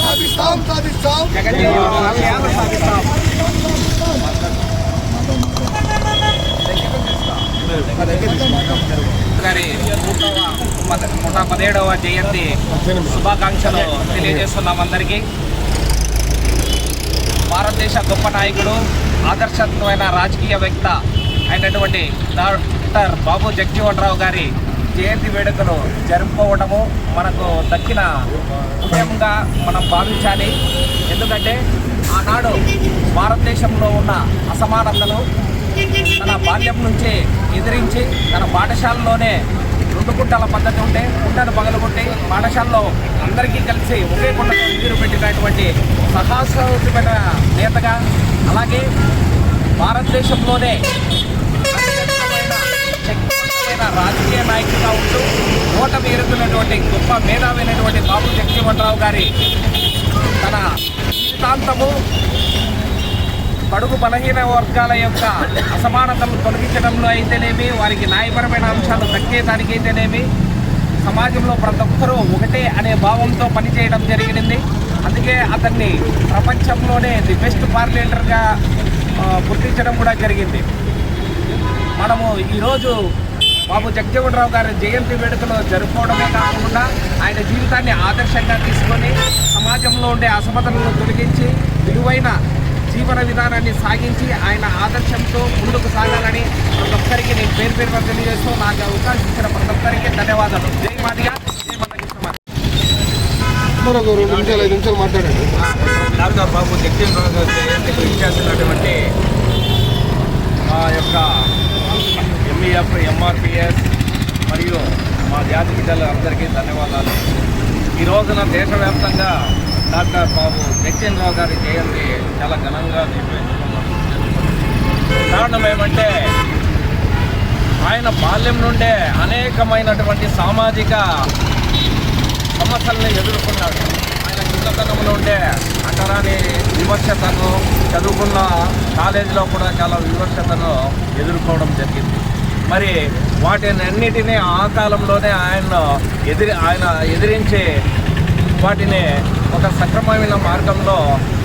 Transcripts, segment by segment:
సాధిస్తాం సాధిస్తాం గారి నూట పదిహేడవ జయంతి శుభాకాంక్షలు తెలియజేస్తున్నాం అందరికీ. భారతదేశ గొప్ప నాయకుడు ఆదర్శత్వమైన రాజకీయ వ్యక్త అయినటువంటి డాక్టర్ బాబు జగ్జీవన్ రావు గారి జయంతి వేడుకలు జరుపుకోవడము మనకు దక్కిన పుణ్యంగా మనం భావించాలి. ఎందుకంటే ఆనాడు భారతదేశంలో ఉన్న అసమానతలు తన బాల్యం నుంచే ఎదిరించి తన పాఠశాలలోనే రెండు కుంటాల పద్ధతి ఉంటే కుంటను పగలగొట్టి పాఠశాలలో అందరికీ కలిసి ఒకే కుండలో నీరు పెట్టినటువంటి సహాసమైన నేతగా అలాగే భారతదేశంలోనే శక్తివంతమైన రాజకీయ నాయకుడిగా ఉంటూ ఓటమి ఎరుగుతున్నటువంటి గొప్ప మేధావైనటువంటి బాబు జగజీవన్రావు గారి తన జీవితాంతము బడుగు బలహీన వర్గాల యొక్క అసమానతలు తొలగించడంలో అయితేనేమి వారికి న్యాయపరమైన అంశాలు దక్కేదానికి అయితేనేమి సమాజంలో ప్రతి ఒక్కరూ ఒకటే అనే భావంతో పనిచేయడం జరిగింది అందుకే అతన్ని ప్రపంచంలోనే ది బెస్ట్ పార్లమెంటర్గా గుర్తించడం కూడా జరిగింది. మనము ఈరోజు బాబు జగజీవన్ రావు గారి జయంతి వేడుకలు జరుపుకోవడమే కాకుండా ఆయన జీవితాన్ని ఆదర్శంగా తీసుకొని సమాజంలో ఉండే అసమతలను తొలగించి విలువైన జీవన విధానాన్ని సాగించి ఆయన ఆదర్శంతో ముందుకు సాగాలని ప్రతి ఒక్కరికి నేను పేరు పేరు తెలియజేస్తూ నాకు అవకాశం ఇచ్చిన ప్రతి ఒక్కరికి ధన్యవాదాలు. జై మాదిగా మాట్లాడండి. డాక్టర్ బాబు గారి జయంతికి ఇచ్చేసినటువంటి మా యొక్క ఎంఈఎఫ్ ఎంఆర్పిఎస్ మరియు మా జాతి బిడ్డలు అందరికీ ధన్యవాదాలు. ఈ రోజున దేశవ్యాప్తంగా డాక్టర్ బాబు జగజీవన్ రావు గారి జయంతి చాలా ఘనంగా నిర్వహించుకున్నాం కారణం ఏమంటే ఆయన బాల్యం నుండే అనేకమైనటువంటి సామాజిక సమస్యల్ని ఎదుర్కొన్నాడు. ఆయన చిన్నతనంలో ఉండే అంటరాని విమర్శతను చదువుకున్న కాలేజీలో కూడా చాలా విమర్శతను ఎదుర్కోవడం జరిగింది. మరి వాటిని అన్నిటినీ ఆ కాలంలోనే ఆయన ఎదిరి ఆయన ఎదిరించి వాటిని ఒక సక్రమమైన మార్గంలో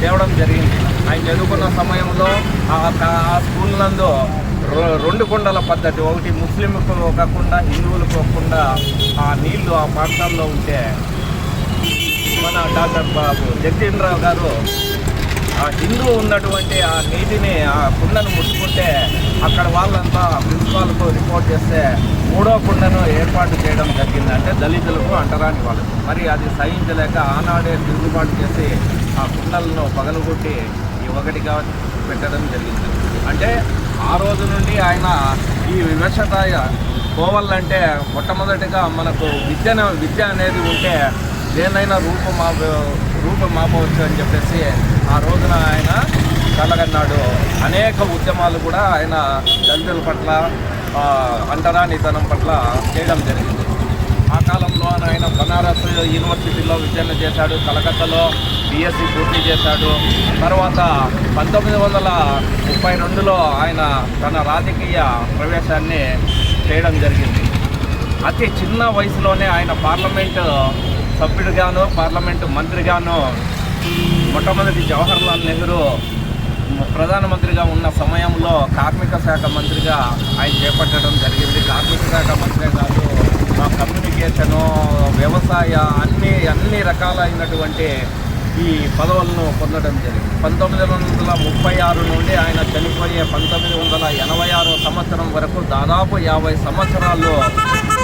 తేవడం జరిగింది. ఆయన చదువుకున్న సమయంలో ఆ ఆ స్కూల్ నందు రెండు కుండల పద్ధతి ఒకటి ముస్లింలకు కాకుండా హిందువులకు కాకుండా ఆ నీళ్ళు ఆ పాఠశాలలో ఉంటే మన డాక్టర్ బాబు జగజీవనరావు గారు ఆ హిందూ ఉన్నటువంటి ఆ నీటిని ఆ కుండను ముట్టుకుంటే అక్కడ వాళ్ళంతా ప్రిన్సిపాల్కు రిపోర్ట్ చేస్తే మూడో కుండను ఏర్పాటు చేయడం జరిగింది. అంటే దళితులకు అంటరాని వాళ్ళకు. మరి అది సహించలేక ఆనాడే తిరుగుబాటు చేసి ఆ కుండలను పగలగొట్టి ఈ ఒకటిగా పెట్టడం జరిగింది. అంటే ఆ రోజు నుండి ఆయన ఈ వివక్షత పోవాలంటే మొట్టమొదటిగా మనకు విద్య విద్య అనేది ఉంటే దేనైనా రూపం రూపం మాపవచ్చు అని చెప్పేసి ఆ రోజున ఆయన కలగన్నాడు. అనేక ఉద్యమాలు కూడా ఆయన దళితుల పట్ల అంటరానితనం పట్ల చేయడం జరిగింది. ఆ కాలంలో ఆయన బనారస్ యూనివర్సిటీలో విద్యను చేశాడు కలకత్తాలో బిఎస్సి పూర్తి చేశాడు. తర్వాత పంతొమ్మిది వందల ముప్పై రెండులో ఆయన తన రాజకీయ ప్రవేశాన్ని చేయడం జరిగింది. అతి చిన్న వయసులోనే ఆయన పార్లమెంటు సభ్యుడిగాను పార్లమెంటు మంత్రిగాను మొట్టమొదటి జవహర్లాల్ నెహ్రూ ప్రధానమంత్రిగా ఉన్న సమయంలో కార్మిక శాఖ మంత్రిగా ఆయన చేపట్టడం జరిగింది. కార్మిక శాఖ మంత్రే కాదు కమ్యూనికేషను వ్యవసాయ అన్ని అన్ని రకాలైనటువంటి ఈ పదవులను పొందడం జరిగింది. పంతొమ్మిది వందల ముప్పై ఆరు నుండి ఆయన చనిపోయే పంతొమ్మిది వందల ఎనభై ఆరో సంవత్సరం వరకు దాదాపు యాభై సంవత్సరాల్లో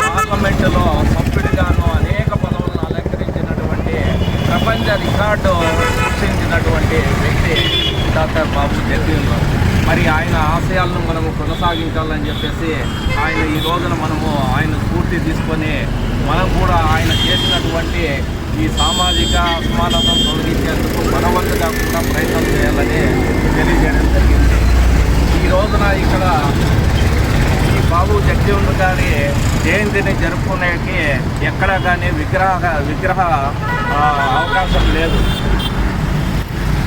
పార్లమెంటులో సభ్యుడిగాను అనేక పదవులను అలంకరించినటువంటి ప్రపంచ సృష్టించినటువంటి వ్యక్తి డాక్టర్ బాబు జగ్జీవన్ మరి ఆయన ఆశయాలను మనము కొనసాగించాలని చెప్పేసి ఆయన ఈ రోజున మనము ఆయన స్ఫూర్తి తీసుకొని మనం కూడా ఆయన చేసినటువంటి ఈ సామాజిక అసమానతను తొలగించేందుకు మనవంతుగా కాకుండా ప్రయత్నం చేయాలని తెలియజేయడం జరిగింది. ఈ రోజున ఇక్కడ బాబు జగజీవన్ గారి జయంతిని జరుపుకునేకి ఎక్కడ కానీ విగ్రహ విగ్రహ అవకాశం లేదు.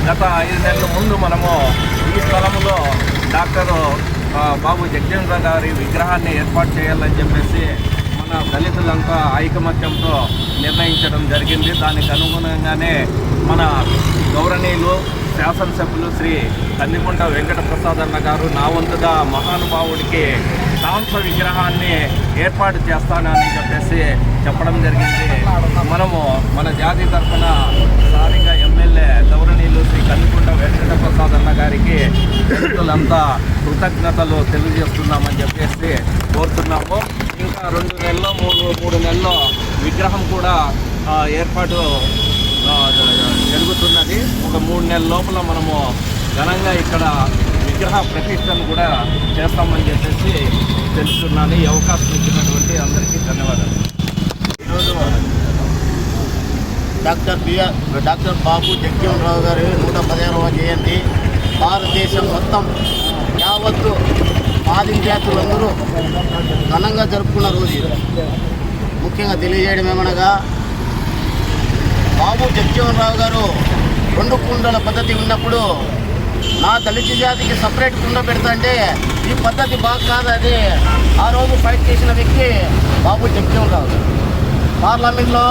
గత ఐదు నెలల ముందు మనము ఈ స్థలంలో డాక్టర్ బాబు జగజీవన్ గారి విగ్రహాన్ని ఏర్పాటు చేయాలని చెప్పేసి మన దళితులంతా ఐకమత్యంతో నిర్ణయించడం జరిగింది. దానికి అనుగుణంగానే మన గౌరవనీయులు శాసనసభ్యులు శ్రీ కందికుంట వెంకట ప్రసాద్ అన్న గారు నా వంతుగా మహానుభావుడికి కాంస విగ్రహాన్ని ఏర్పాటు చేస్తానని చెప్పేసి చెప్పడం జరిగింది. మనము మన జాతి తరఫున స్థానిక ఎమ్మెల్యే దౌరణీలు శ్రీ కందికుంట వెంకట ప్రసాద్ అన్న గారికి రైతులంతా కృతజ్ఞతలు తెలియజేస్తున్నామని చెప్పేసి కోరుతున్నాము. ఇంకా రెండు నెలల్లో మూడు మూడు నెలల్లో విగ్రహం కూడా ఏర్పాటు జరుగుతున్నది. ఒక మూడు నెలల లోపల మనము ఘనంగా ఇక్కడ విగ్రహ ప్రతిష్టను కూడా చేస్తామని చెప్పేసి తెలుస్తున్నాను ఈ అవకాశం ఇచ్చినటువంటి అందరికీ ధన్యవాదాలు. ఈరోజు doctor BR doctor Babu Jagjivanrao గారి నూట పదిహేనవ జయంతి. భారతదేశం మొత్తం యావత్తు ఆది జాతులందరూ ఘనంగా జరుపుకున్న రోజు ముఖ్యంగా తెలియజేయడం ఏమనగా బాబు జగ్జీవనరావు గారు రెండు కుండల పద్ధతి ఉన్నప్పుడు నా దళిత జాతికి సపరేట్ కుండ పెడతా అంటే ఈ పద్ధతి బాగా కాదు అది. ఆ రోజు ఫైట్ చేసిన వ్యక్తి బాబు జగ్జీవనరావు గారు. పార్లమెంట్లో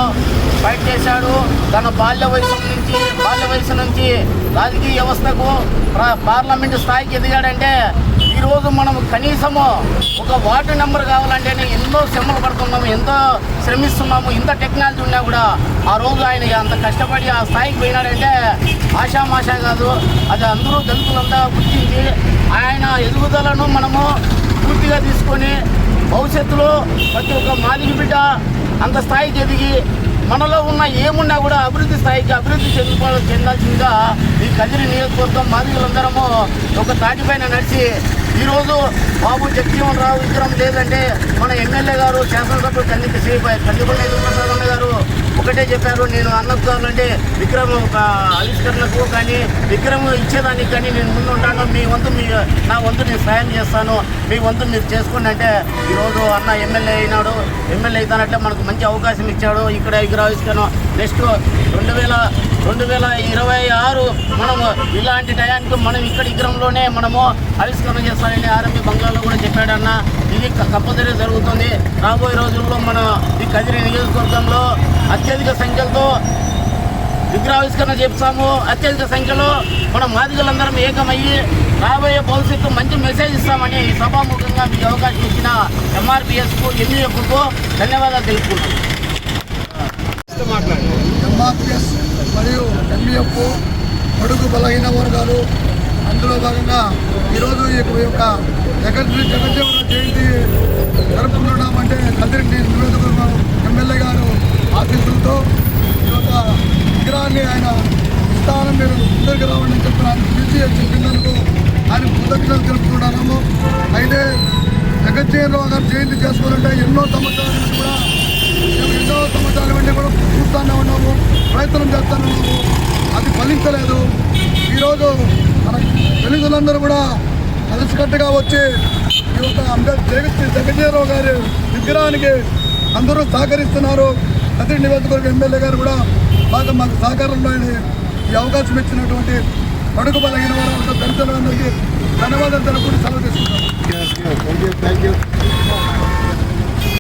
ఫైట్ చేశాడు. తన బాల్య వయసు నుంచి బాల్య వయసు నుంచి రాజకీయ వ్యవస్థకు పార్లమెంటు స్థాయికి ఎదిగాడంటే ఈరోజు మనం కనీసము ఒక వార్డు నెంబర్ కావాలంటేనే ఎన్నో శ్రమలు పడుతున్నాము ఎంతో శ్రమిస్తున్నాము ఇంత టెక్నాలజీ ఉన్నా కూడా ఆ రోజు ఆయన అంత కష్టపడి ఆ స్థాయికి పోయినాడంటే ఆషామాషా కాదు అది అందరూ దళితులంతా గుర్తించి ఆయన ఎదుగుదలను మనము పూర్తిగా తీసుకొని భవిష్యత్తులో ప్రతి ఒక్క మాదిరి బిడ్డ అంత స్థాయికి ఎదిగి మనలో ఉన్న ఏమున్నా కూడా అభివృద్ధి స్థాయికి అభివృద్ధి చెందుకో చెందాల్సిందిగా ఈ కదిరి నియోజకవర్గం మాదిరిలందరము ఒక తాటిపైన నడిచి ఈరోజు బాబు జగజీవన్ రావు విగ్రహం లేదంటే మన ఎమ్మెల్యే గారు శాసనసభ్యులు కందికి శ్రీ కందికొండ ప్రసాద్ గారు ఒకటే చెప్పారు. నేను అన్నకు కావాలంటే విక్రమ్ ఒక ఆవిష్కరణకు కానీ విక్రమ్ ఇచ్చేదానికి కానీ నేను ముందు ఉంటాను. మీ వంతు మీ నా వంతు నేను సాయం చేస్తాను. మీ వంతు మీరు చేసుకోండి అంటే ఈరోజు అన్న ఎమ్మెల్యే అయినాడు. ఎమ్మెల్యే అవుతానంటే మనకు మంచి అవకాశం ఇచ్చాడు. ఇక్కడ విగ్రహావిష్కరణ నెక్స్ట్ రెండు వేల రెండు వేల ఇరవై మనము ఇలాంటి టయానికి మనం ఇక్కడ విగ్రహంలోనే మనము ఆవిష్కరణ చేస్తానని ఆర్ఎంపీ బంగ్లాలో కూడా చెప్పాడన్న. ఇది క- కంపల్సరీ జరుగుతుంది. రాబోయే రోజుల్లో మన ఈ కదిరి నియోజకవర్గంలో అత్యధిక సంఖ్యలతో విగ్రహావిష్కరణ చేస్తాము అత్యధిక సంఖ్యలో మన మాదిగలందరం ఏకమయ్యి రాబోయే భవిష్యత్తు మంచి మెసేజ్ ఇస్తామని ఈ సభాముఖంగా మీకు అవకాశం ఇచ్చిన ఎంఆర్పిఎస్కు ఎంఈఎఫ్కు ధన్యవాదాలు తెలుపుతున్నాను ఎంఆర్పిఎస్ మరియు ఎంఈఎఫ్ పొడుగు బలహీన వర్గాలు. అందులో భాగంగా ఈరోజు ఈ యొక్క జగన్ జగజ్జీవన జయంతి జరుపుకుంటున్నామంటే కదిరి నియోజకవర్గం ఎమ్మెల్యే గారు ఆశీస్సులతో ఈ యొక్క విగ్రహాన్ని ఆయన స్థానం మీరు ముందరికి రావాలని చెప్పిన ఆయన పిలిచి చెప్పినందుకు ఆయన కృతజ్ఞతలు తెలుపుకుంటున్నాము. అయితే జగజ్జీవనరావు గారు జయంతి చేసుకోవాలంటే ఎన్నో సంవత్సరాల నుంచి కూడా మేము ఎన్నో సంవత్సరాల నుండి కూడా చూస్తూనే ఉన్నాము. ప్రయత్నం చేస్తూనే ఉన్నాము. అది ఫలించలేదు. ఈరోజు మన తెలుగులందరూ కూడా కలిసికట్టుగా వచ్చి ఈ యొక్క అంబేద్కర్ జగజీరావు గారి విగ్రహానికి అందరూ సహకరిస్తున్నారు. ప్రతి నియోజకవర్గ ఎమ్మెల్యే గారు కూడా బాగా మాకు సహకారంలో ఈ అవకాశం ఇచ్చినటువంటి పడుకు బలగిన వారు దళితులందరికీ ధన్యవాదాలు తెలుపుకుని సెలవు తీసుకుంటాం. Thank you